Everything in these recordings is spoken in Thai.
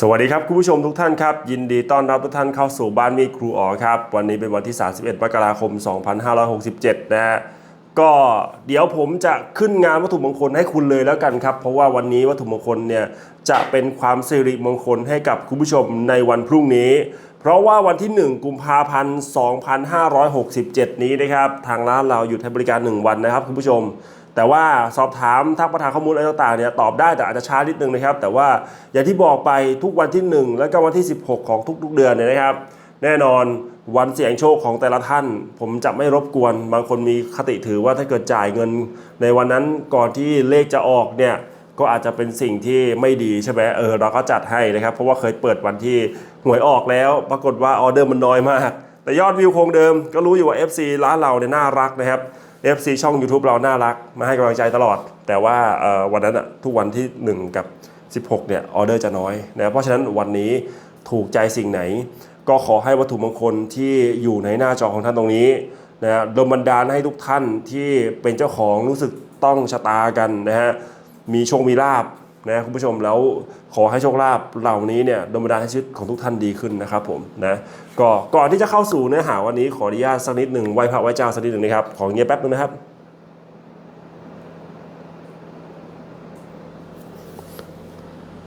สวัสดีครับคุณผู้ชมทุกท่านครับ ยินดีต้อนรับทุกท่านเข้าสู่บ้านมีครูอ๋อครับ วันนี้เป็นวันที่ 31มกราคม 2567 นะฮะก็เดี๋ยวผมจะขึ้นงานวัตถุมงคลให้คุณเลยแล้วกันครับ เพราะว่าวันนี้วัตถุมงคลเนี่ยจะเป็นความสิริมงคลให้กับคุณผู้ชมในวันพรุ่งนี้ เพราะว่าวันที่ 1 กุมภาพันธ์ 2567 นี้นะครับทางร้านเราหยุดให้บริการ 1 วันนะครับคุณผู้ชม แต่ว่าสอบถามทักประธานข้อมูลอะไรต่างๆเนี่ยตอบได้แต่อาจจะช้านิดนึงนะครับ แต่ว่าอย่างที่บอกไปทุกวันที่ 1 แล้วก็วันที่ 16 ของทุกๆเดือนเนี่ยนะครับ แน่นอนวันเสี่ยงโชคของแต่ละท่าน ผมจะไม่รบกวน บางคนมีคติถือว่าถ้าเกิดจ่ายเงิน ในวันนั้นก่อนที่เลขจะออกเนี่ยก็อาจจะเป็นสิ่งที่ไม่ดีใช่ไหมเออเราก็จัดให้นะครับเพราะว่าเคยเปิดวันที่หวยออกแล้ว ปรากฏว่าออเดอร์มันน้อยมาก แต่ยอดวิวคงเดิมก็รู้อยู่ว่า FC ร้านเราเนี่ยน่ารักนะครับ FC ช่อง YouTube เราน่ารัก มาให้กำลังใจตลอด แต่ว่าวันนั้นอะทุกวันที่ 1 กับ 16 เนี่ยออเดอร์จะน้อยนะเพราะฉะนั้นวันนี้ถูกใจสิ่งไหน ก็ขอให้วัตถุมงคลที่อยู่ในหน้าจอของท่านตรงนี้นะดลบันดาลให้ทุกท่านที่เป็นเจ้าของรู้สึกต้องชะตากันนะฮะมีโชคมีลาบนะคุณผู้ชมแล้วขอให้โชคลาภเหล่านี้เนี่ยดลบันดาลให้ชีวิตของทุกท่านดีขึ้นนะครับผมนะ ก็ก่อนที่จะเข้าสู่เนื้อหาวันนี้ขออนุญาตสักนิดหนึ่งไหว้พระไหว้เจ้าสักนิดหนึ่งนะครับ ของเงียบแป๊บนึงนะครับ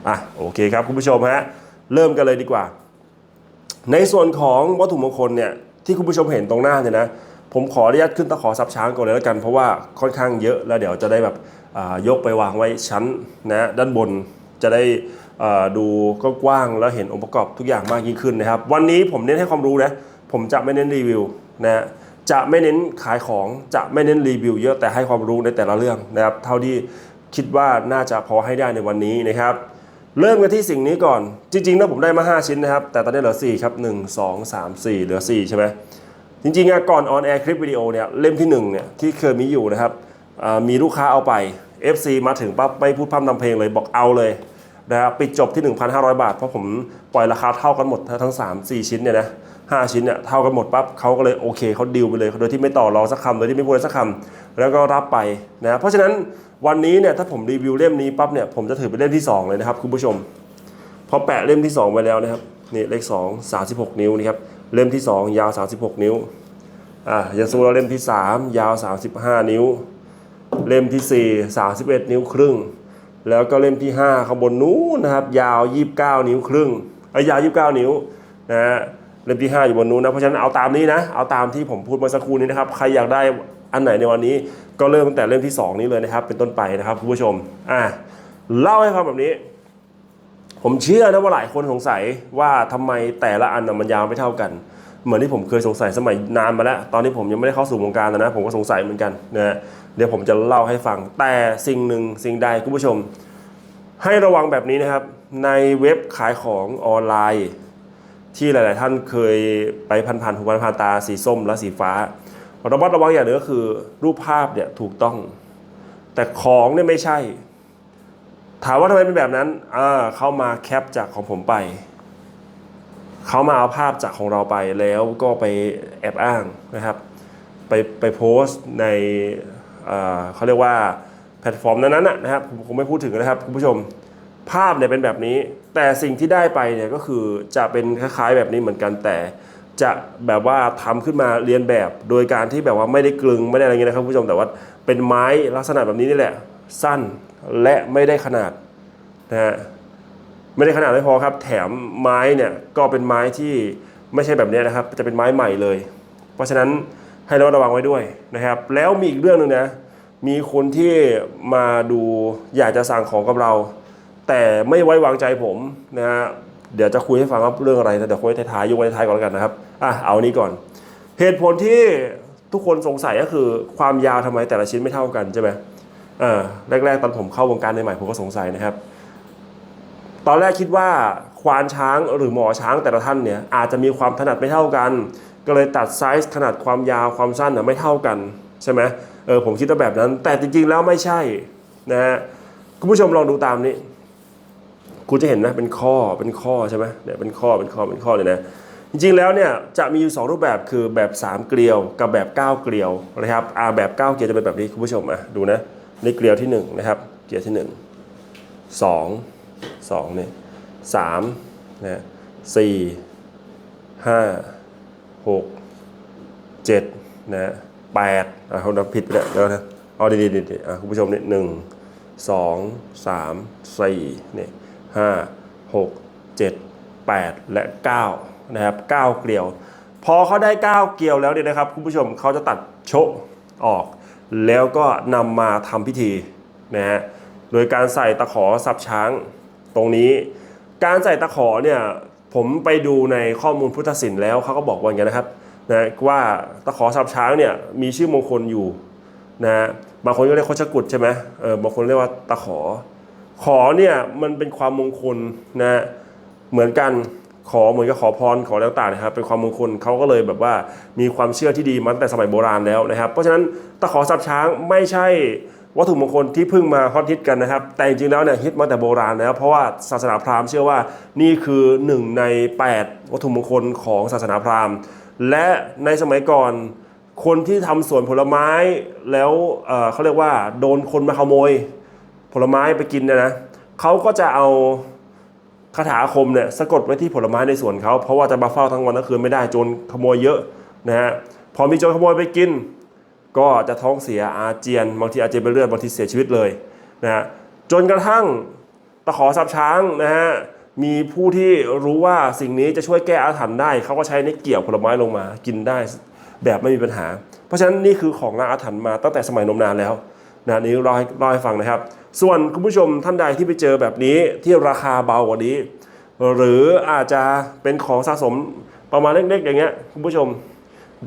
อะโอเคครับคุณผู้ชมฮะเริ่มกันเลยดีกว่า ในส่วนของวัตถุมงคลเนี่ยที่คุณผู้ชมเห็นตรงหน้าเนี่ยนะผมขออนุญาตขึ้นตะขอซับช้างก่อนเลยแล้วกัน เพราะว่าค่อนข้างเยอะแล้วเดี๋ยวจะได้แบบยกไปวางไว้ชั้นนะด้านบนจะได้ ดูกว้างๆแล้วเห็นองค์ประกอบทุกอย่างมากยิ่งขึ้นนะครับ วันนี้ผมเน้นให้ความรู้นะผมจะไม่เน้นรีวิวนะจะไม่เน้นขายของจะไม่เน้นรีวิวเยอะแต่ให้ความรู้ในแต่ละเรื่องนะครับ เท่าที่คิดว่าน่าจะพอให้ได้ในวันนี้นะครับ เริ่มกันที่สิ่งนี้ก่อน จริงๆนะผมได้มา 5 ชิ้นนะครับ แต่ตอนนี้เหลือ 4 ครับ 1 2 3 4 เหลือ 4 ใช่ไหมจริงๆอะก่อนออนแอร์คลิปวิดีโอเนี่ยเล่มที่1เนี่ยที่เคยมีอยู่นะครับมีลูกค้าเอาไป FC มาถึงปั๊บไม่พูดพร่ำนำเพลงเลยบอกเอาเลย นะครับปิดจบที่ 1,500 บาท เพราะผมปล่อยราคาเท่ากันหมดทั้ง 3 4 ชิ้นเนี่ยนะ5ชิ้นเนี่ยเท่ากันหมดปั๊บเขาก็เลยโอเคเขาดิวไปเลยโดยที่ไม่ต่อรองสักคำโดยที่ไม่พูดสักคำแล้วก็รับไปนะเพราะฉะนั้นวันนี้เนี่ยถ้าผมรีวิวเล่มนี้ปั๊บเนี่ยผมจะถือเป็นเล่มที่สองเลยนะครับคุณผู้ชมพอแปะเล่มที่ 2 ไว้แล้วนะครับนี่เลข2 36 นิ้วนี่ครับเล่มที่ 2 ยาว 36 นิ้วอ่าอย่างสมมติเราเล่มที่ 3 ยาว 35 นิ้ว เล่มที่ 4 31 นิ้วครึ่ง แล้วก็เล่มที่ 5ข้างบนนู้นนะครับ ยาว 29 นิ้วครึ่งเอ้ยยาว 29 นิ้วนะฮะเล่มที่ 5 อยู่บนนู้นนะเพราะฉะนั้นเอาตามนี้นะเอาตามที่ผมพูดเมื่อสักครู่นี้นะครับใครอยากได้อันไหนในวันนี้ ก็เริ่มตั้งแต่เล่มที่ 2 นี้เลยนะครับ เป็นต้นไปนะครับคุณผู้ชมอ่าเล่าให้ฟังแบบนี้ ผมเชื่อนะว่าหลายคนสงสัยว่าทำไมแต่ละอันมันยาวไม่เท่ากัน เหมือนที่ผมเคยสงสัยสมัยนานมาแล้ว ตอนนี้ผมยังไม่ได้เข้าสู่วงการนะนะผมก็สงสัยเหมือนกันนะฮะเดี๋ยวผมจะเล่าให้ฟัง แต่สิ่งหนึ่งสิ่งใดคุณผู้ชม ให้ระวังแบบนี้นะครับ ในเว็บขายของออนไลน์ ที่หลาย ๆ ท่านเคยไปพันๆหูพันๆตาสีส้มและสีฟ้าระมัดระวังอย่างหนึ่งก็คือรูปภาพเนี่ยถูกต้อง แต่ของเนี่ยไม่ใช่ ถามว่าทำไมเป็นแบบนั้นอ่าเข้ามาแคปจากของผมไป เขามาเอาภาพจากของเราไปแล้วก็ไปแอบอ้างนะครับไปไปโพสต์ในเเขาเรียกว่าแพลตฟอร์มนั้นๆนะนะครับผมคงไม่พูดถึงนะครับคุณผู้ชมภาพเนี่ยเป็นแบบนี้ แต่สิ่งที่ได้ไปเนี่ยก็คือจะเป็นคล้ายๆแบบนี้เหมือนกันแต่จะแบบว่าทำขึ้นมาเรียนแบบโดยการที่แบบว่าไม่ได้กลึงไม่ได้อะไรเงี้ยนะครับคุณผู้ชมแต่ว่าเป็นไม้ลักษณะแบบนี้นี่แหละ สั้นและไม่ได้ขนาดนะฮะ ไม่ได้ขนาดไม่พอครับ แถมไม้เนี่ยก็เป็นไม้ที่ไม่ใช่แบบนี้นะครับ จะเป็นไม้ใหม่เลย เพราะฉะนั้นให้ระมัดระวังไว้ด้วยนะครับ แล้วมีอีกเรื่องหนึ่งนะ มีคนที่มาดูอยากจะสั่งของกับเรา แต่ไม่ไว้วางใจผมนะฮะเดี๋ยวจะคุยให้ฟังว่าเรื่องอะไรแต่เดี๋ยวคุยท้ายๆยกไว้ท้ายก่อนแล้วกันนะครับอะเอานี้ก่อน เหตุผลที่ทุกคนสงสัยก็คือความยาวทำไมแต่ละชิ้นไม่เท่ากันใช่ไหมอ่าแรกๆตอนผมเข้าวงการใหม่ๆผมก็สงสัยนะครับ ตอนแรกคิดว่าควานช้างหรือหมอช้างแต่ละท่านเนี่ยอาจจะมีความถนัดไม่เท่ากัน ก็เลยตัดไซส์ขนาดความยาวความสั้นน่ะไม่เท่ากันใช่ไหมเออผมคิดว่าแบบนั้น แต่จริงๆแล้วไม่ใช่นะฮะคุณผู้ชมลองดูตามนี้คุณจะเห็นนะเป็นข้อเป็นข้อใช่ไหมเนี่ยเป็นข้อเป็นข้อเป็นข้อเลยนะจริงๆแล้วเนี่ยจะมีอยู่สองรูปแบบคือแบบ 3 เกลียวกับแบบ 9 เกลียวนะครับอ่าแบบ 9 เกลียวจะเป็นแบบนี้คุณผู้ชมอะดูนะในเกลียวที่1นะครับเกลียวที่ 1 2 2เนี่ยสามนะสี่ห้าหกเจ็ดนะแปดอะเขานับผิดไปแล้วเดี๋ยวนะเอาดีๆดีๆอะคุณผู้ชมเนี่ยหนึ่งสองสามสี่เนี่ยห้าหกเจ็ดแปดและเก้านะครับเก้าเกลียว พอเขาได้เก้าเกลียวแล้วเนี่ยนะครับคุณผู้ชมเขาจะตัดโชะออก แล้วก็นำมาทำพิธีนะฮะโดยการใส่ตะขอสับช้าง ตรงนี้ การใส่ตะขอเนี่ยผมไปดูในข้อมูลพุทธศิลป์แล้วเขาก็บอกว่าอย่างนี้นะครับนะว่าตะขอสับช้างเนี่ยมีชื่อมงคลอยู่นะบางคนก็เรียกโคชกุฎใช่ไหมเออบางคนเรียกว่าตะขอ ขอเนี่ยมันเป็นความมงคลนะเหมือนกันขอเหมือนกับขอพรขอแล้วต่างๆนะครับเป็นความมงคลเขาก็เลยแบบว่ามีความเชื่อที่ดีมาตั้งแต่สมัยโบราณแล้วนะครับ เพราะฉะนั้นตะขอสับช้างไม่ใช่ วัตถุมงคลที่เพิ่งมาฮอตฮิตกันนะครับ แต่จริงๆแล้วเนี่ยฮิตมาแต่โบราณแล้วเพราะว่าศาสนาพราหมณ์เชื่อว่านี่คือหนึ่งใน 8 วัตถุมงคลของศาสนาพราหมณ์ และในสมัยก่อนคนที่ทำสวนผลไม้แล้วเเขาเรียกว่าโดนคนมาขโมย ผลไม้ไปกินเนี่ยนะเขาก็จะเอาคาถาอาคมเนี่ยสะกดไว้ที่ผลไม้ในสวนเขาเพราะว่าจะมาเฝ้าทั้งวันทั้งคืนไม่ได้โจรขโมยเยอะนะฮะพอมีโจรขโมยไปกิน ก็จะท้องเสียอาเจียน บางทีอาเจียนเป็นเลือดบางทีเสียชีวิตเลยนะฮะจนกระทั่งตะขอสับช้างนะฮะมีผู้ที่รู้ว่าสิ่งนี้จะช่วยแก้อาถรรพ์ได้ เขาก็ใช้ในเกี่ยวผลไม้ลงมากินได้แบบไม่มีปัญหา เพราะฉะนั้นนี่คือของล้างอาถรรพ์มาตั้งแต่สมัยนมนานแล้วนะนี่เล่าให้เล่าให้ฟังนะครับ ส่วนคุณผู้ชมท่านใดที่ไปเจอแบบนี้ที่ราคาเบากว่านี้ หรืออาจจะเป็นของสะสมประมาณเล็กๆอย่างเงี้ยคุณผู้ชม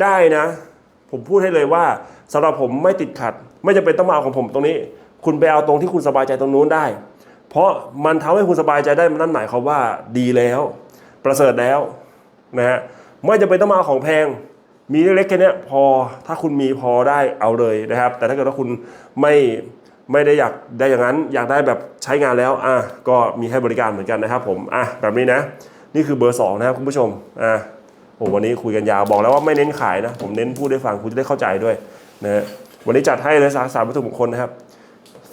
ได้นะ ผมพูดให้เลยว่าสำหรับผมไม่ติดขัด ไม่จำเป็นต้องมาเอาของผมตรงนี้ คุณไปเอาตรงที่คุณสบายใจตรงนู้นได้ เพราะมันทำให้คุณสบายใจได้มันนั่นหมายความว่าดีแล้ว ประเสริฐแล้วนะฮะไม่จำเป็นต้องมาเอาของแพง มีเล็กๆแค่นี้พอถ้าคุณมีพอได้เอาเลยนะครับ แต่ถ้าเกิดว่าคุณไม่ไม่ได้อยากได้อย่างนั้น อยากได้แบบใช้งานแล้วอะก็มีให้บริการเหมือนกันนะครับผมอะแบบนี้นะ นี่คือเบอร์สองนะครับคุณผู้ชมอะ โอ้วันนี้คุยกันยาวบอกแล้วว่าไม่เน้นขายนะ ผมเน้นพูดให้ฟังคุณจะได้เข้าใจด้วยนะฮะวันนี้จัดให้เลยสายสายวัตถุมงคลนะครับ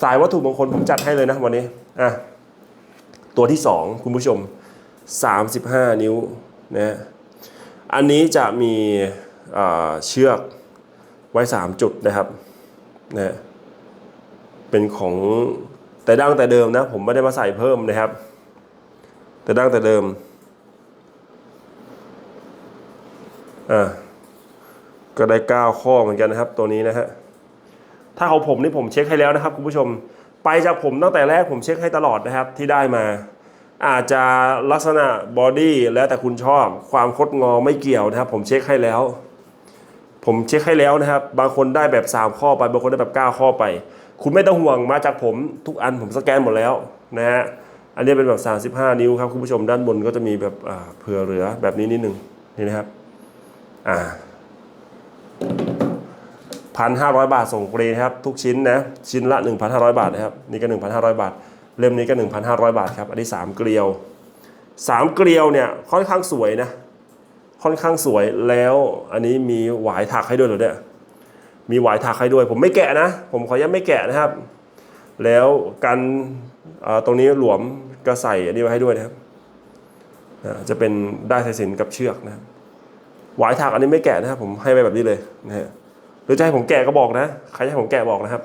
สายวัตถุมงคลผมจัดให้เลยนะวันนี้อะตัวที่สองคุณผู้ชม 35 นิ้วนะฮะอันนี้จะมีเชือกไว้ 3 จุดนะครับนะฮะเป็นของแต่ดั้งแต่เดิมนะ ผมไม่ได้มาใส่เพิ่มนะครับ แต่ดั้งแต่เดิม อ่าก็ได้ 9 ข้อเหมือนกันนะครับ ตัวนี้นะฮะถ้าของผมนี่ผมเช็คให้แล้วนะครับคุณผู้ชมไปจากผมตั้งแต่แรกผมเช็คให้ตลอดนะครับที่ได้มา อาจจะลักษณะบอดี้แล้วแต่คุณชอบ ความคดงอไม่เกี่ยวนะครับ ผมเช็คให้แล้ว ผมเช็คให้แล้วนะครับ บางคนได้แบบ 3 ข้อไปบางคนได้แบบ 9 ข้อไป คุณไม่ต้องห่วงมาจากผมทุกอันผมสแกนหมดแล้วนะฮะอันนี้เป็นแบบ 35 นิ้วครับคุณผู้ชมด้านบนก็จะมีแบบเผื่อเหลือแบบนี้นิดนึงนี่นะครับ อ่าพันห้าร้อยบาทส่งฟรีนะครับ ทุกชิ้นนะชิ้นละ 1,500 บาทนะครับนี่ก็ 1,500 บาท เล่มนี้ก็ 1,500 บาทครับ อันนี้ 3 เกลียว 3 เกลียวเนี่ยค่อนข้างสวยนะค่อนข้างสวยแล้วอันนี้มีหวายถักให้ด้วยเหรอเนี่ยมีหวายถักให้ด้วย ผมไม่แกะนะ ผมขอยังไม่แกะนะครับ แล้วกันตรงนี้หลวมก็ใส่อันนี้ไว้ให้ด้วยนะครับจะเป็นได้สายสินกับเชือกนะครับ หวายถักอันนี้ไม่แกะนะครับ ผมให้ไปแบบนี้เลยนะฮะหรือจะให้ผมแกะก็บอกนะใครจะให้ผมแกะบอกนะครับ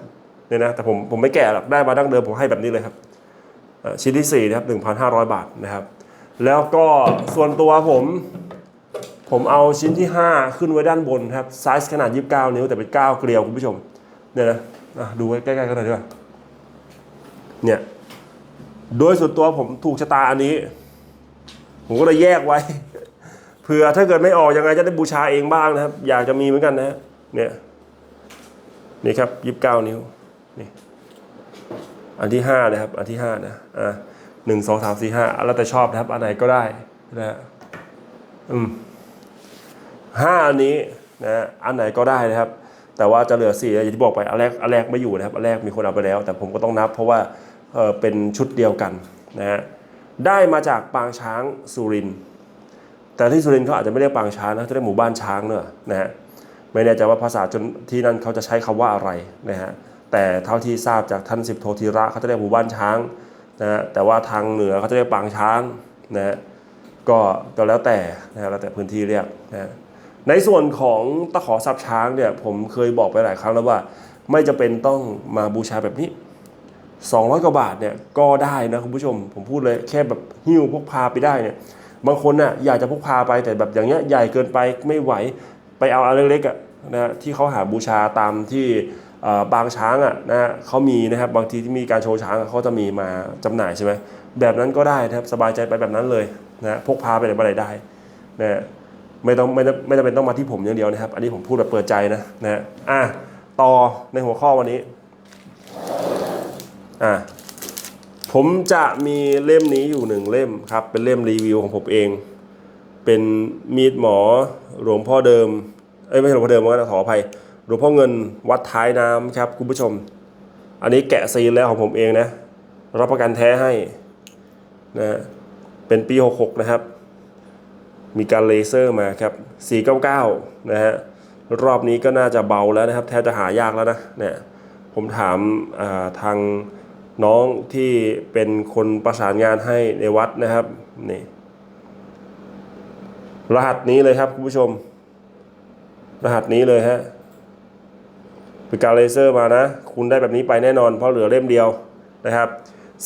เนี่ยนะแต่ผมผมไม่แกะหรอกได้มาดั้งเดิมผมให้แบบนี้เลยครับชิ้นที่สี่นะครับ 1,500 บาทนะครับ แล้วก็ส่วนตัวผม ผมเอาชิ้นที่ 5 ขึ้นไว้ด้านบนครับไซส์ขนาด 29 นิ้วแต่เป็น 9 เกลียวคุณผู้ชมเนี่ยนะะดูใกล้ๆกันหน่อยดีกว่าเนี่ยโดยส่วนตัวผมถูกชะตาอันนี้ ผมก็เลยแยกไว้ ผื่อถ้าเกิดไม่ออกยังไงจะได้บูชาเองบ้างนะครับ อยากจะมีเหมือนกันนะฮะเนี่ยนี่ครับยี่สิบเก้านิ้วนี่อันที่ห้านะครับ อันที่ห้านะอ่าหนึ่งสองสามสี่ห้าแล้วแต่ชอบนะครับ อันไหนก็ได้นะฮะอืมห้าอันนี้นะฮะอันไหนก็ได้นะครับ แต่ว่าจะเหลือสี่อย่างที่บอกไปอันแรกอันแรกไม่อยู่นะครับอันแรกมีคนเอาไปแล้ว แต่ผมก็ต้องนับ เพราะว่าเออเป็นชุดเดียวกันนะฮะได้มาจากปางช้างสุรินทร์ แต่ที่สุรินทร์เขาอาจจะไม่เรียกปางช้างนะจะเรียกหมู่บ้านช้างเนอะนะฮะไม่แน่ใจว่าภาษาจนที่นั่นเขาจะใช้คำว่าอะไรนะฮะแต่เท่าที่ทราบจากท่านสิบโทธีระเขาจะเรียกหมู่บ้านช้างนะฮะแต่ว่าทางเหนือเขาจะเรียกปางช้างนะฮะก็ก็แล้วแต่นะฮะแล้วแต่พื้นที่เรียกนะในส่วนของตะขอซับช้างเนี่ยผมเคยบอกไปหลายครั้งแล้วว่า ไม่จะเป็นต้องมาบูชาแบบนี้ 200 กว่าบาทเนี่ยก็ได้นะคุณผู้ชม ผมพูดเลยแค่แบบหิ้วพกพาไปได้เนี่ย บางคนน่ะอยากจะพกพาไปแต่แบบอย่างเงี้ยใหญ่เกินไปไม่ไหวไปเอาอันเล็กๆอะนะฮะที่เขาหาบูชาตามที่บางช้างอะนะฮะเขามีนะครับบางทีที่มีการโชว์ช้างเขาจะมีมาจำหน่ายใช่ไหมแบบนั้นก็ได้นะครับสบายใจไปแบบนั้นเลยนะฮะพกพาไปไหนมาไหนได้นะฮะไม่ต้องไม่ได้ไม่จำเป็นต้องมาที่ผมอย่างเดียวนะครับ อันนี้ผมพูดแบบเปิดใจนะนะฮะอะต่อในหัวข้อวันนี้อะ ผมจะมีเล่มนี้อยู่หนึ่งเล่มครับ เป็นเล่มรีวิวของผมเอง เป็นมีดหมอหลวงพ่อเดิม เอ้ยไม่ใช่หลวงพ่อเดิมนะขออภัยหลวงพ่อเงินวัดท้ายน้ำครับคุณผู้ชม อันนี้แกะซีนแล้วของผมเองนะ รับประกันแท้ให้นะเป็นปี 66 นะครับ มีการเลเซอร์มาครับ 499 นะฮะรอบนี้ก็น่าจะเบาแล้วนะครับ แทบจะหายากแล้วนะเนี่ยผมถามาทาง น้องที่เป็นคนประสานงานให้ในวัดนะครับนี่รหัสนี้เลยครับคุณผู้ชม รหัสนี้เลยฮะเป็นการเลเซอร์มานะ คุณได้แบบนี้ไปแน่นอนเพราะเหลือเล่มเดียวนะครับ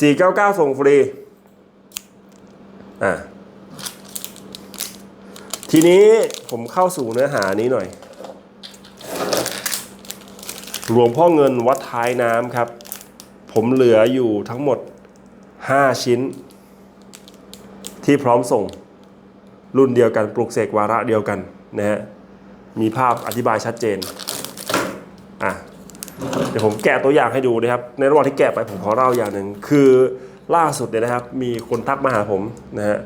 499 ส่งฟรีอะทีนี้ผมเข้าสู่เนื้อหานี้หน่อย หลวงพ่อเงินวัดท้ายน้ำครับ ผมเหลืออยู่ทั้งหมด 5 ชิ้น ที่พร้อมส่ง รุ่นเดียวกันปลุกเสกวาระเดียวกันนะฮะมีภาพอธิบายชัดเจนอะเดี๋ยวผมแกะตัวอย่างให้ดูนะครับ ในระหว่างที่แกะไปผมขอเล่าอย่างหนึ่งคือล่าสุดเนี่ยนะครับ มีคนทักมาหาผมนะฮะ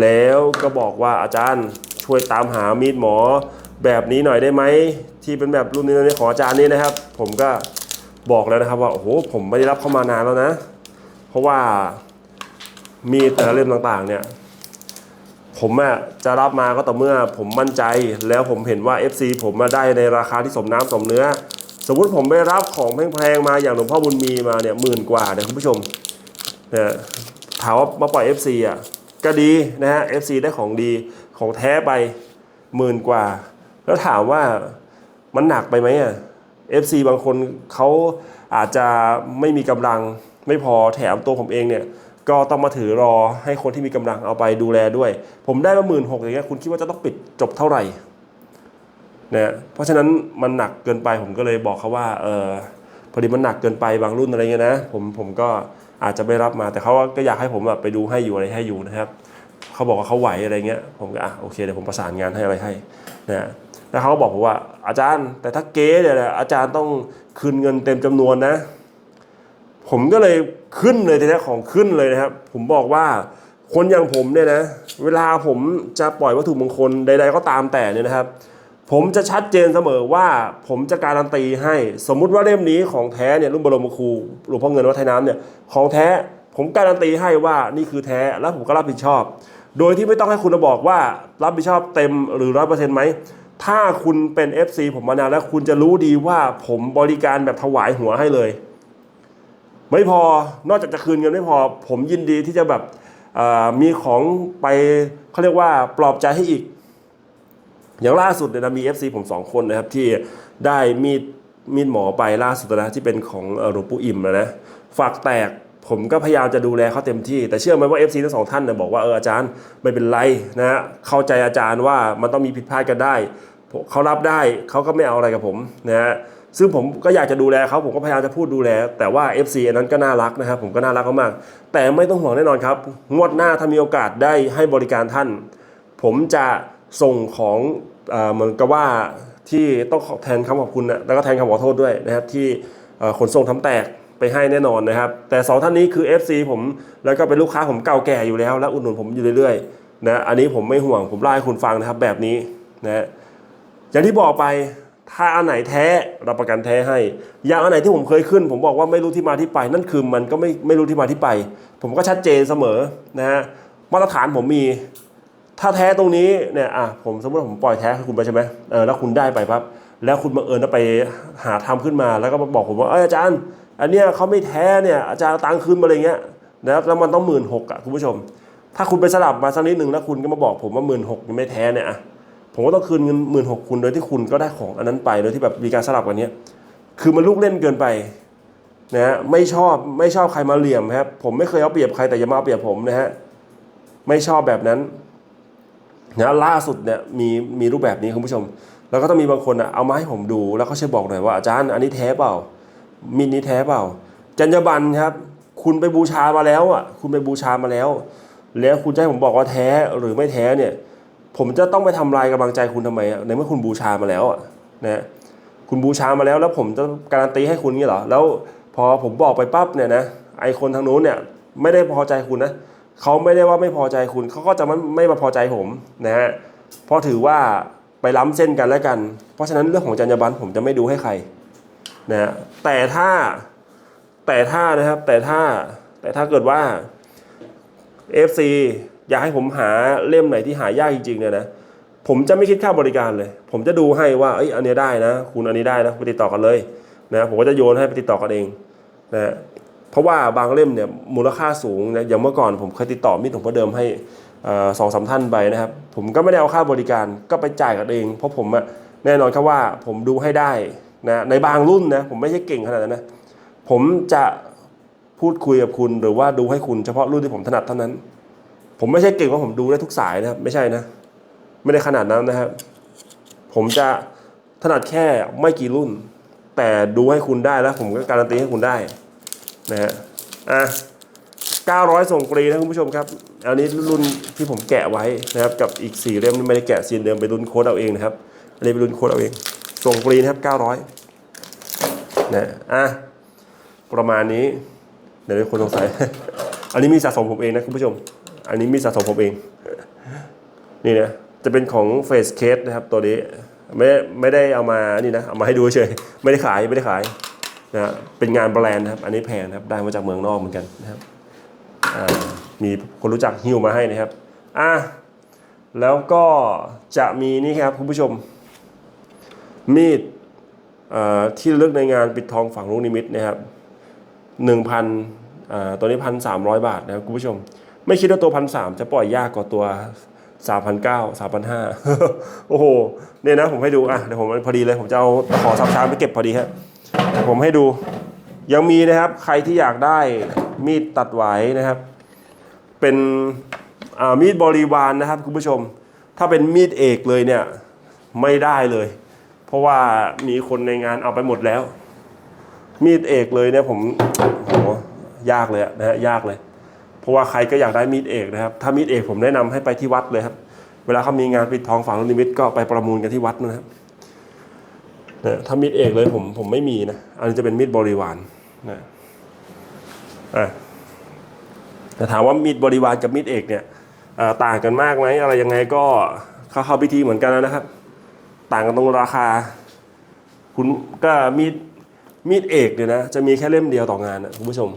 แล้วก็บอกว่าอาจารย์ช่วยตามหามีดหมอแบบนี้หน่อยได้ไหมที่เป็นแบบรุ่นนี้นะของอาจารย์นี่นะครับ ผมก็ บอกแล้วนะครับว่าโอ้โหผมไม่ได้รับเข้ามานานแล้วนะ เพราะว่ามีแต่ละเล่มต่างๆเนี่ยผมอะจะรับมาก็ต่อเมื่อผมมั่นใจแล้วผมเห็นว่า FC ผมมาได้ในราคาที่สมน้ำสมเนื้อ สมมุติผมไปรับของแพงๆมาอย่างหลวงพ่อบุญมีมาเนี่ยหมื่นกว่าเนี่ยคุณผู้ชมเนี่ยถามว่ามาปล่อย FC อะก็ดีนะฮะ FC ได้ของดีของแท้ไปหมื่นกว่า แล้วถามว่ามันหนักไปไหมอะ FC บางคนเขาอาจจะไม่มีกำลังไม่พอแถมตัวผมเองเนี่ยก็ต้องมาถือรอให้คนที่มีกำลังเอาไปดูแลด้วย ผมได้มาหมื่นหกอย่างเงี้ยคุณคิดว่าจะต้องปิดจบเท่าไหร่นะเพราะฉะนั้นมันหนักเกินไปผมก็เลยบอกเขาว่าเออพอดีมันหนักเกินไปบางรุ่นอะไรเงี้ยนะผมผมก็อาจจะไม่รับมาแต่เขาก็อยากให้ผมแบบไปดูให้อยู่อะไรให้อยู่นะครับเขาบอกว่าเขาไหวอะไรเงี้ยผมก็อะโอเคเดี๋ยวผมประสานงานให้อะไรให้นะ แล้วเขาบอกผมว่า อาจารย์ แต่ถ้าเก๊เนี่ยนะอาจารย์ต้องคืนเงินเต็มจำนวนนะ ผมก็เลยขึ้นเลยทีนี้ของขึ้นเลยนะครับ ผมบอกว่าคนอย่างผมเนี่ยนะ เวลาผมจะปล่อยวัตถุมงคลใด ๆ ก็ตามแต่เนี่ยนะครับ ผมจะชัดเจนเสมอว่าผมจะการันตีให้ สมมุติว่าเล่มนี้ของแท้เนี่ยรุ่นบรมครูหลวงพ่อเงินวัดไทยน้ำเนี่ยของแท้ผมการันตีให้ว่านี่คือแท้แล้วผมก็รับผิดชอบ โดยที่ไม่ต้องให้คุณมาบอกว่ารับผิดชอบเต็มหรือร้อยเปอร์เซ็นต์ไหม ถ้าคุณเป็น FC ผมมานานแล้วคุณจะรู้ดีว่าผมบริการแบบถวายหัวให้เลย ไม่พอนอกจากจะคืนเงินไม่พอ ผมยินดีที่จะแบบมีของไปเขาเรียกว่าปลอบใจให้อีก อย่างล่าสุดเนี่ยนะมี FC ผมสองคนนะครับที่ได้มีดมีดหมอไปล่าสุดนะที่เป็นของเอ่อหลวงปู่อิ่มนะนะฝากแตก ผมก็พยายามจะดูแลเขาเต็มที่ แต่เชื่อไหมว่า FC ทั้งสองท่านเนี่ยบอกว่าเอออาจารย์ไม่เป็นไรนะฮะเข้าใจอาจารย์ว่ามันต้องมีผิดพลาดกันได้เขารับได้เขาก็ไม่เอาอะไรกับผมนะฮะซึ่งผมก็อยากจะดูแลเขาผมก็พยายามจะพูดดูแล แต่ว่า FC อันนั้นก็น่ารักนะครับผมก็น่ารักมากๆแต่ไม่ต้องห่วงแน่นอนครับงวดหน้าถ้ามีโอกาสได้ให้บริการท่าน ผมจะส่งของเหมือนกับว่าที่ต้องแทนคำขอบคุณนะแล้วก็แทนคำขอโทษด้วยนะครับที่ขนส่งทำแตก ไปให้แน่นอนนะครับ แต่สองท่านนี้คือ FC ผมแล้วก็เป็นลูกค้าผมเก่าแก่อยู่แล้ว และอุดหนุนผมอยู่เรื่อยๆนะอันนี้ผมไม่ห่วงผมเล่คุณฟังนะครับแบบนี้นะอย่างที่บอกไปถ้าอันไหนแท้รับประกันแท้ให้ อย่างอันไหนที่ผมเคยขึ้น ผมบอกว่าไม่รู้ที่มาที่ไป นั่นคือมันก็ไม่ไม่รู้ที่มาที่ไป ผมก็ชัดเจนเสมอนะฮะมาตรฐานผมมี ถ้าแท้ตรงนี้เนี่ยอะผมสมมติผมปล่อยแท้ให้คุณไปใช่ไหมเออแล้วคุณได้ไปปั๊บแล้วคุณบังเอิญไปหาทำขึ้นมาแล้วก็มาบอกผมว่าเอยอาจารย์ อันเนี้ยเขาไม่แท้เนี่ยอาจารย์ตังคืนมาอะไรเงี้ยนะแล้วมันต้องหมื่นหกอะคุณผู้ชม ถ้าคุณไปสลับมาสักนิดหนึ่งแล้วคุณก็มาบอกผมว่าหมื่นหกยังไม่แท้เนี่ยอะผมก็ต้องคืนเงินหมื่นหกคุณโดยที่คุณก็ได้ของอันนั้นไปโดยที่แบบมีการสลับกันเนี้ยคือมันลูกเล่นเกินไปนะฮะไม่ชอบไม่ชอบใครมาเหลี่ยมครับผมไม่เคยเอาเปรียบใครแต่อย่ามาเอาเปรียบผมนะฮะไม่ชอบแบบนั้นนะล่าสุดเนี่ยมีมีรูปแบบนี้คุณผู้ชม แล้วก็ต้องมีบางคนอะเอามาให้ผมดูแล้วเขาช่วยบอกหน่อยว่าอาจารย์อันนี้แท้เปล่า มินนี้แท้เปล่าจรรยาบรรณครับ คุณไปบูชามาแล้วอะ คุณไปบูชามาแล้ว แล้วคุณจะให้ผมบอกว่าแท้หรือไม่แท้เนี่ย ผมจะต้องไปทำลายกำลังใจคุณทำไมในเมื่อคุณบูชามาแล้วอะนะคุณบูชามาแล้วแล้วผมจะการันตีให้คุณงี้เหรอแล้วพอผมบอกไปปั๊บเนี่ยนะไอคนทางนู้นเนี่ยไม่ได้พอใจคุณนะเขาไม่ได้ว่าไม่พอใจคุณเขาก็จะไม่ไม่มาพอใจผมนะฮะเพราะถือว่าไปล้ำเส้นกันแล้วกัน เพราะฉะนั้นเรื่องของจรรยาบรรณผมจะไม่ดูให้ใคร นะแต่ถ้าแต่ถ้านะครับแต่ถ้าแต่ถ้าเกิดว่า FC อยากให้ผมหาเล่มไหนที่หายากจริงๆเนี่ยนะผมจะไม่คิดค่าบริการเลย ผมจะดูให้ว่าเอ้ยอันนี้ได้นะ คุณอันนี้ได้นะไปติดต่อกันเลยนะผมก็จะโยนให้ไปติดต่อกันเองนะเพราะว่าบางเล่มเนี่ยมูลค่าสูงนะอย่างเมื่อก่อนผมเคยติดต่อมิตรหลวงพ่อเดิมให้สองสามท่านไปนะครับ ผมก็ไม่ได้เอาค่าบริการก็ไปจ่ายกันเอง เพราะผมอะแน่นอนครับว่าผมดูให้ได้ นะในบางรุ่นนะผมไม่ใช่เก่งขนาดนั้นนะผมจะพูดคุยกับคุณหรือว่าดูให้คุณเฉพาะรุ่นที่ผมถนัดเท่านั้น ผมไม่ใช่เก่งว่าผมดูได้ทุกสายนะครับ ไม่ใช่นะ ไม่ได้ขนาดนั้นนะครับ ผมจะถนัดแค่ไม่กี่รุ่น แต่ดูให้คุณได้แล้ว ผมก็การันตีให้คุณได้นะฮะอะ900 ส่งฟรีนะคุณผู้ชมครับ อันนี้รุ่นที่ผมแกะไว้นะครับ กับอีก 4 เล่มไม่ได้แกะซีนเดิมไปรุ่นโค้ดเอาเองนะครับ อันนี้เป็นรุ่นโค้ดเอาเอง ส่งฟรีนะครับ 900นะอะประมาณนี้ เดี๋ยวมีคนสงสัย อันนี้มีสะสมผมเองนะคุณผู้ชม อันนี้มีสะสมผมเอง นี่นะ จะเป็นของเฟสเคสนะครับตัวนี้ไม่ไม่ได้เอามานี่นะเอามาให้ดูเฉยไม่ได้ขายไม่ได้ขายนะเป็นงานแบรนด์นะครับ อันนี้แพงนะครับได้มาจากเมืองนอกเหมือนกันนะครับมีคนรู้จักหิ้วมาให้นะครับอะแล้วก็จะมีนี่ครับคุณผู้ชม มีดที่ระลึกในงานปิดทองฝังลูกนิมิตนะครับหนึ่งพันตัวนี้พันสามร้อยบาทนะครับคุณผู้ชม ไม่คิดว่าตัวพันสามจะปล่อยยากกว่าตัวสามพันเก้าสามพันห้าโอ้โหเนี่ยนะผมให้ดูอะเดี๋ยวผมพอดีเลยผมจะเอาขอสับช้างไปเก็บพอดีครับผมให้ดูยังมีนะครับใครที่อยากได้มีดตัดไหวนะครับ เป็นมีดบริวารนะครับคุณผู้ชม ถ้าเป็นมีดเอกเลยเนี่ยไม่ได้เลย ราะว่ามีคนในงานเอาไปหมดแล้ว มีดเอกเลยเนี่ยผมโหยากเลยนะฮะยากเลย เพราะว่าใครก็อยากได้มีดเอกนะครับ ถ้ามีดเอกผมแนะนำให้ไปที่วัดเลยครับ เวลาเขามีงานปิดทองฝังลูกนิมิตก็ไปประมูลกันที่วัดนะครับนะถ้ามีดเอกเลยผมผมไม่มีนะอันนี้จะเป็นมีดบริวารนะอะแต่ถามว่ามีดบริวารกับมีดเอกเนี่ยต่างกันมากไหมอะไรยังไงก็เข้าเข้าพิธีเหมือนกันนะครับ ต่างกันตรงราคา คุณก็มีดมีดเอกเนี่ยนะ จะมีแค่เล่มเดียวต่องานนะคุณผู้ชม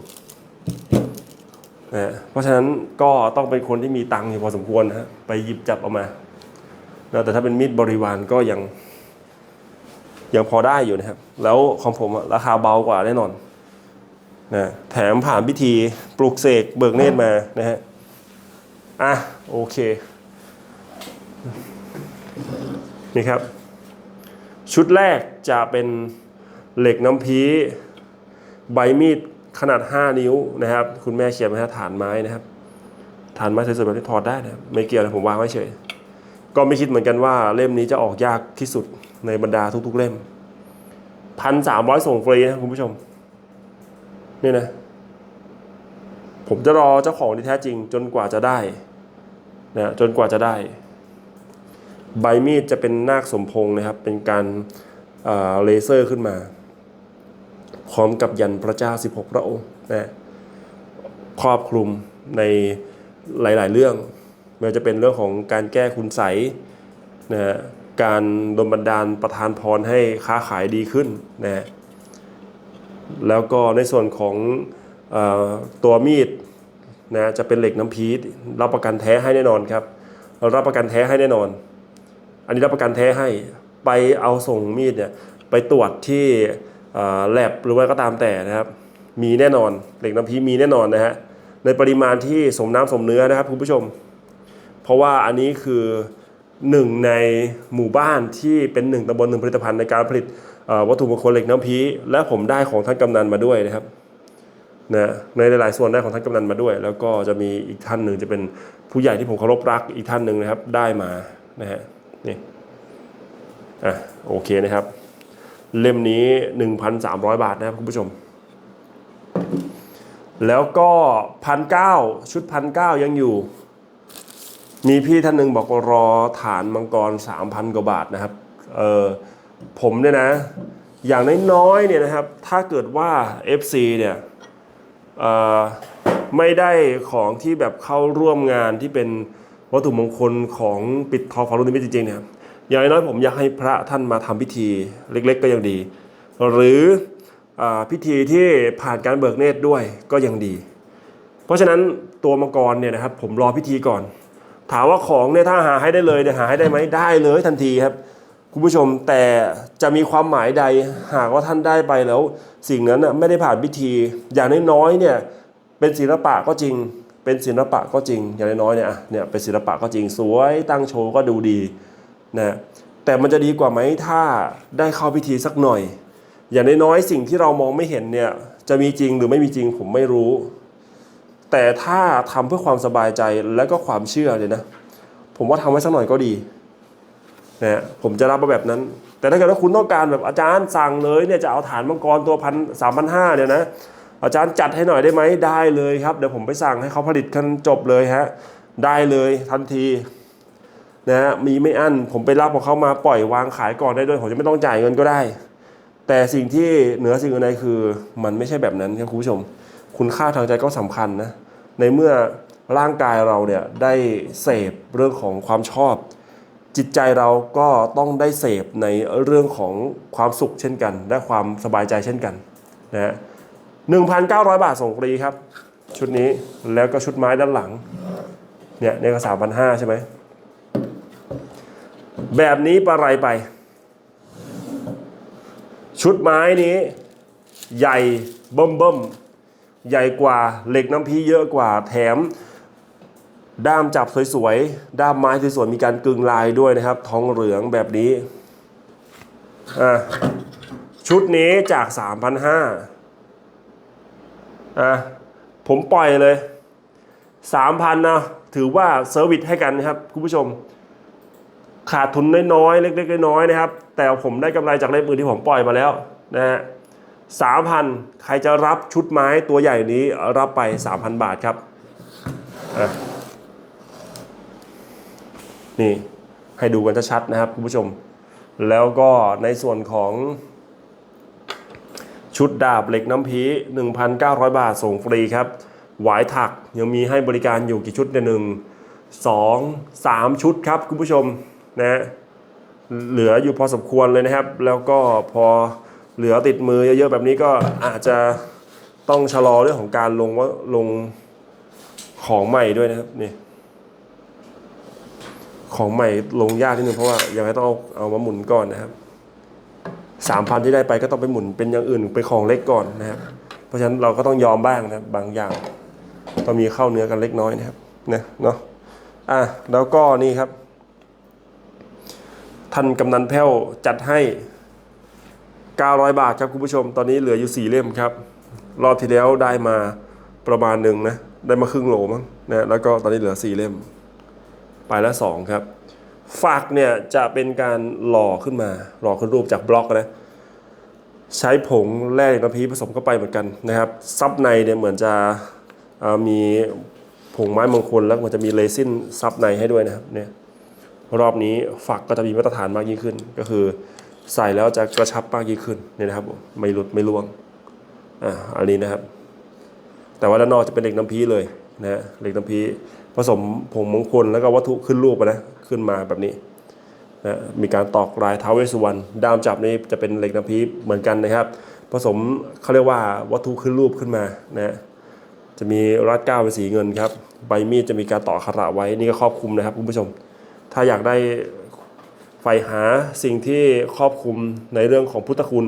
นะเพราะฉะนั้นก็ต้องเป็นคนที่มีตังค์อยู่พอสมควรนะฮะไปหยิบจับออกมานะแต่ถ้าเป็นมีดบริวารก็ยัง ยังพอได้อยู่นะครับ แล้วของผมราคาเบากว่าแน่นอนนะแถมผ่านพิธีปลูกเสกเบิกเนตรมานะฮะอะโอเค นี่ครับ ชุดแรกจะเป็นเหล็กน้ำพีใบมีดขนาด 5 นิ้วนะครับ คุณแม่เขียนมาให้ฐานไม้นะครับ ฐานไม้สวยๆแบบนี้ถอดได้นะครับไม่เกี่ยวนะผมวางไว้เฉย ก็ไม่คิดเหมือนกันว่าเล่มนี้จะออกยากที่สุดในบรรดาทุกๆเล่มพันสามร้อยส่งฟรีนะคุณผู้ชม นี่นะ ผมจะรอเจ้าของที่แท้จริง จนกว่าจะได้นะจนกว่าจะได้ ใบมีดจะเป็นนาคสมพงษ์นะครับ เป็นการเอ่อเลเซอร์ขึ้นมา พร้อมกับยันพระเจ้า 16 พระองค์นะครอบคลุมในหลาย ๆ เรื่องไม่ว่าจะเป็นเรื่องของการแก้คุณใสนะฮะการดลบันดาลประทานพรให้ค้าขายดีขึ้นนะแล้วก็ในส่วนของออตัวมีดนะจะเป็นเหล็กน้ำพีรับประกันแท้ให้แน่นอนครับ รับประกันแท้ให้แน่นอน อันนี้รับประกันแท้ให้ไปเอาส่งมีดเนี่ยไปตรวจที่แลบหรือว่าก็ตามแต่นะครับ มีแน่นอนเหล็กน้ำพีมีแน่นอนนะฮะในปริมาณที่สมน้ำสมเนื้อนะครับคุณผู้ชม เพราะว่าอันนี้คือหนึ่งในหมู่บ้านที่เป็นหนึ่งตำบลหนึ่งผลิตภัณฑ์ในการผลิตวัตถุมงคลเหล็กน้ำพีและผมได้ของท่านกำนันมาด้วยนะครับนะในหลายๆส่วนได้ของท่านกำนันมาด้วย แล้วก็จะมีอีกท่านหนึ่งจะเป็นผู้ใหญ่ที่ผมเคารพรักอีกท่านหนึ่งนะครับได้มานะฮะ นี่อะโอเคนะครับ เล่มนี้ 1,300 บาทนะครับคุณผู้ชม แล้วก็พันเก้าชุดพันเก้ายังอยู่ มีพี่ท่านหนึ่งบอกรอฐานมังกร 3,000 กว่าบาทนะครับเออผมเนี่ยนะ อย่างน้อยๆเนี่ยนะครับ ถ้าเกิดว่า FC เนี่ยไม่ได้ของที่แบบเข้าร่วมงานที่เป็น วัตถุมงคลของปิดทองฝังลูกนิมิตจริงๆเนี่ยอย่างน้อยผมอยากให้พระท่านมาทำพิธีเล็ก ๆ ก็ยังดี หรืออพิธีที่ผ่านการเบิกเนตรด้วยก็ยังดี เพราะฉะนั้นตัวมังกรเนี่ยนะครับผมรอพิธีก่อน ถามว่าของเนี่ยถ้าหาให้ได้เลยเนี่ยหาให้ได้ไหมได้เลยทันทีครับคุณผู้ชมแต่จะมีความหมายใดหากว่าท่านได้ไปแล้ว สิ่งนั้นน่ะไม่ได้ผ่านพิธี อย่างน้อยๆเนี่ยเป็นศิลปะก็จริง เป็นศิลปะก็จริงอย่างน้อยๆเนี่ยเนี่ยเป็นศิลปะก็จริงสวยตั้งโชว์ก็ดูดีนะแต่มันจะดีกว่าไหมถ้าได้เข้าพิธีสักหน่อย อย่างน้อยๆสิ่งที่เรามองไม่เห็นเนี่ยจะมีจริงหรือไม่มีจริงผมไม่รู้ แต่ถ้าทำเพื่อความสบายใจและก็ความเชื่อเลยนะ ผมว่าทำไว้สักหน่อยก็ดีนะฮะผมจะรับมาแบบนั้น แต่ถ้าเกิดว่าคุณต้องการแบบอาจารย์สั่งเลยเนี่ยจะเอาฐานมังกรตัวพันสามพันห้าเนี่ยนะ อาจารย์จัดให้หน่อยได้ไหมได้เลยครับเดี๋ยวผมไปสั่งให้เขาผลิตกันจบเลยฮะได้เลยทันทีนะฮะมีไม่อั้นผมไปรับของเขามาปล่อยวางขายก่อนได้ด้วยผมจะไม่ต้องจ่ายเงินก็ได้ แต่สิ่งที่เหนือสิ่งอื่นใดคือ มันไม่ใช่แบบนั้นครับคุณผู้ชม คุณค่าทางใจก็สำคัญนะในเมื่อร่างกายเราเนี่ยได้เสพเรื่องของความชอบ จิตใจเราก็ต้องได้เสพในเรื่องของความสุขเช่นกัน และความสบายใจเช่นกันนะฮะ 1,900 บาทส่งฟรีครับ ชุดนี้แล้วก็ชุดไม้ด้านหลัง เนี่ยเนี่ยก็3,500ใช่ไหม แบบนี้ปะไรไป ชุดไม้นี้ ใหญ่เบิ่มเบิ่มใหญ่กว่าเหล็กน้ำพีเยอะกว่าแถม ด้ามจับสวยๆ ด้ามไม้สวยๆ มีการกึงลายด้วยนะครับ ทองเหลืองแบบนี้ อะ ชุดนี้จาก 3,500 อะผมปล่อยเลย 3,000นะถือว่าเซอร์วิสให้กันนะครับคุณผู้ชม ขาดทุนน้อยๆเล็กๆน้อยๆนะครับ แต่ผมได้กำไรจากเล่มอื่นที่ผมปล่อยมาแล้วนะฮะสามพันใครจะรับชุดไม้ตัวใหญ่นี้รับไป 3,000 บาทครับนี่ให้ดูกันชัดๆนะครับคุณผู้ชม แล้วก็ในส่วนของ ชุดดาบเหล็กน้ำพี 1,900 บาทส่งฟรีครับ หวายถักยังมีให้บริการอยู่กี่ชุดเนี่ยหนึ่งสองสามชุดครับคุณผู้ชมนะฮะเหลืออยู่พอสมควรเลยนะครับ แล้วก็พอเหลือติดมือเยอะๆแบบนี้ก็อาจจะต้องชะลอเรื่องของการลงว่าลงของใหม่ด้วยนะครับนี่ของใหม่ลงยากนิดนึงเพราะว่ายังไงต้องเอาเอามาหมุนก่อนนะครับ สามพันที่ได้ไปก็ต้องไปหมุนเป็นอย่างอื่นเป็นของเล็กก่อนนะครับ เพราะฉะนั้นเราก็ต้องยอมบ้างนะบบางอย่างต้องมีเข้าเนื้อกันเล็กน้อยนะครับนะเนาะอะแล้วก็นี่ครับ ท่านกำนันแพ้วจัดให้ 900 บาทครับคุณผู้ชม ตอนนี้เหลืออยู่ 4 เล่มครับ รอบที่แล้วได้มาประมาณหนึ่งนะ ได้มาครึ่งโหลมั้งนะแล้วก็ตอนนี้เหลือ 4 เล่ม ไปละ2ครับ ฝักเนี่ยจะเป็นการหล่อขึ้นมา หล่อขึ้นรูปจากบล็อกนะใช้ผงแร่เหล็กน้ำพีผสมเข้าไปเหมือนกันนะครับซับในเนี่ยเหมือนจะมีผงไม้มงคลแล้วมันจะมีเลซินซับในให้ด้วยนะครับเนี่ยรอบนี้ฝักก็จะมีมาตรฐานมากยิ่งขึ้น ก็คือใส่แล้วจะกระชับมากยิ่งขึ้นเนี่ยนะครับไม่หลุดไม่ร่วงอ่าอันนี้นะครับ แต่ว่าด้านนอกจะเป็นเหล็กน้ำพีเลย นะเหล็กน้ำพีผสมผงมงคลแล้วก็วัตถุขึ้นรูปนะขึ้นมาแบบนี้นะมีการตอกลายท้าวเวสุวรรณด้ามจับนี้จะเป็นเหล็กน้ำพีเหมือนกันนะครับ ผสมเขาเรียกว่าวัตถุขึ้นรูปขึ้นมานะจะมีรัดเก้าเป็นสีเงินครับใบมีดจะมีการต่อขระไว้นี่ก็ครอบคลุมนะครับคุณผู้ชม ถ้าอยากได้ใฝ่หาสิ่งที่ครอบคลุมในเรื่องของพุทธคุณ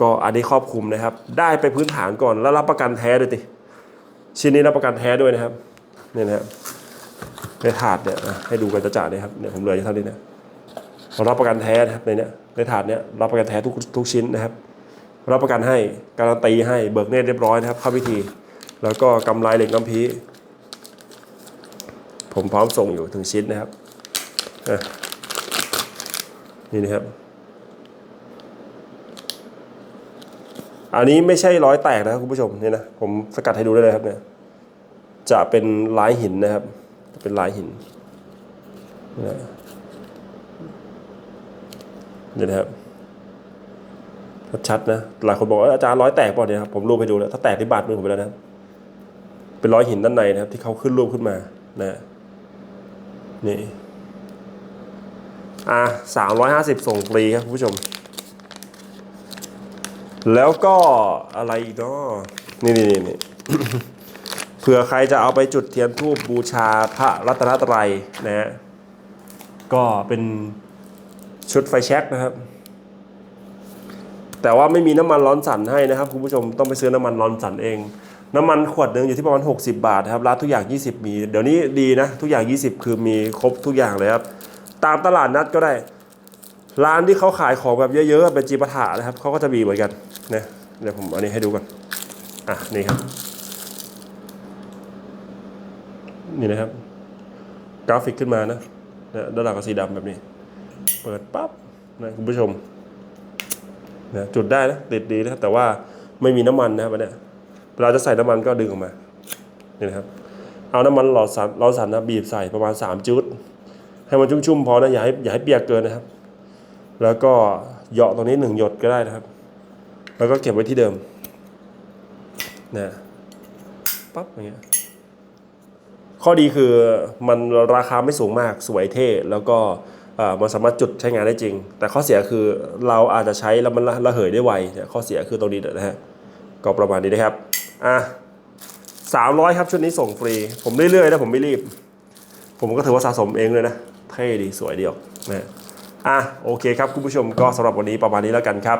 ก็อันนี้ครอบคลุมนะครับ ได้ไปพื้นฐานก่อนแล้วรับประกันแท้ด้วยติ ชิ้นนี้รับประกันแท้ด้วยนะครับเนี่ยนะครับในถาดเนี่ยให้ดูกันจะจ่าเนี่ยครับเนี่ยผมเหลืออยู่เท่านี้นะรับประกันแท้นะครับในเนี้ยในถาดเนี้ยรับประกันแท้ทุกทุกชิ้นนะครับ รับประกันให้การันตีให้เบิกเนตรเรียบร้อยนะครับเข้าพิธี แล้วก็กำไรเหล็กน้ำพีผมพร้อมส่งอยู่ถึงชิ้นนะครับนี่นะครับ อันนี้ไม่ใช่ร้อยแตกนะครับคุณผู้ชมนี่นะผมสกัดให้ดูได้เลยครับเนี่ยจะเป็นลายหินนะครับ จะเป็นลายหินนี่นะนี่นะครับชัดนะหลายคนบอกว่าอาจารย์ร้อยแตกเปล่าเนี่ยครับผมรูปให้ดูแล้วถ้าแตกที่บาดมือผมไปแล้วนะเป็นร้อยหินด้านในนะครับ ที่เขาขึ้นรูปขึ้นมานะนี่อะสามร้อยห้าสิบส่งฟรีครับคุณผู้ชม แล้วก็อะไรอีกเนาะนี่นี่นี่เผื่อใครจะเอาไปจุดเทียนทูบบูชาพระรัตนตรัยนะฮะก็เป็นชุดไฟแช็กนะครับ แต่ว่าไม่มีน้ำมันร้อนสั่นให้นะครับคุณผู้ชมต้องไปซื้อน้ำมันร้อนสั่นเอง น้ำมันขวดหนึ่งอยู่ที่ประมาณ 60 บาทครับร้านทุกอย่าง 20 มี เดี๋ยวนี้ดีนะ ทุกอย่าง 20 คือมีครบทุกอย่างเลยครับ ตามตลาดนัดก็ได้ ร้านที่เขาขายของแบบเยอะๆเป็นจีปาถะนะครับเขาก็จะมีเหมือนกัน นะเดี๋ยวผมอันนี้ให้ดูก่อน อะ นี่ครับ นี่นะครับ กราฟิกขึ้นมานะนะด้านหลังก็สีดำแบบนี้ เปิดปั๊บนะคุณผู้ชมนะจุดได้นะติดดีนะครับ แต่ว่าไม่มีน้ำมันนะครับอันเนี้ยเวลาจะใส่น้ำมันก็ดึงออกมา นี่นะครับ เอาน้ำมันหลอดสันหลอดสันนะบีบใส่ประมาณ 3 จุด ให้มันชุ่มๆพอนะอย่าให้อย่าให้เปียกเกินนะครับ แล้วก็เหยาะตรงนี้หนึ่งหยดก็ได้นะครับ แล้วก็เก็บไว้ที่เดิมนะปั๊บอย่างเงี้ยข้อดีคือมันราคาไม่สูงมากสวยเท่แล้วก็อ่อมันสามารถจุดใช้งานได้จริง แต่ข้อเสียคือเราอาจจะใช้แล้วมันระระเหยได้ไวเนี่ยข้อเสียคือตรงนี้นะฮะก็ประมาณนี้นะครับอะสามร้อยครับชุดนี้ส่งฟรี ผมเรื่อยๆนะผมไม่รีบ ผมก็ถือว่าสะสมเองเลยนะเท่ดีสวยเดียวนะอะโอเคครับคุณผู้ชมก็สำหรับวันนี้ประมาณนี้แล้วกันครับ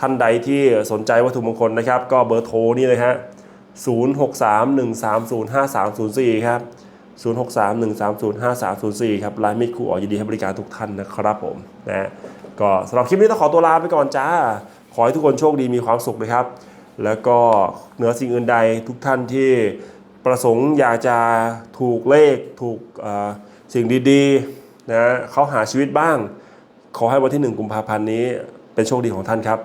ท่านใดที่สนใจวัตถุมงคลนะครับ ก็เบอร์โทรนี่เลยฮะ 0631305304 ครับ 0631305304 ครับร้านมิตรครูอ๋อยินดีให้บริการทุกท่านนะครับผมนะก็สำหรับคลิปนี้ต้องขอตัวลาไปก่อนจ้า ขอให้ทุกคนโชคดีมีความสุขนะครับ แล้วก็เหนือสิ่งอื่นใดทุกท่านที่ประสงค์อยากจะถูกเลขถูกสิ่งดีๆนะเขาหาชีวิตบ้าง ขอให้วันที่ 1 กุมภาพันธ์นี้เป็นโชคดีของท่านครับ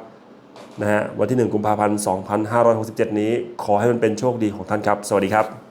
นะฮะวันที่ 1 กุมภาพันธ์ 2567 นี้ ขอให้มันเป็นโชคดีของท่านครับ สวัสดีครับ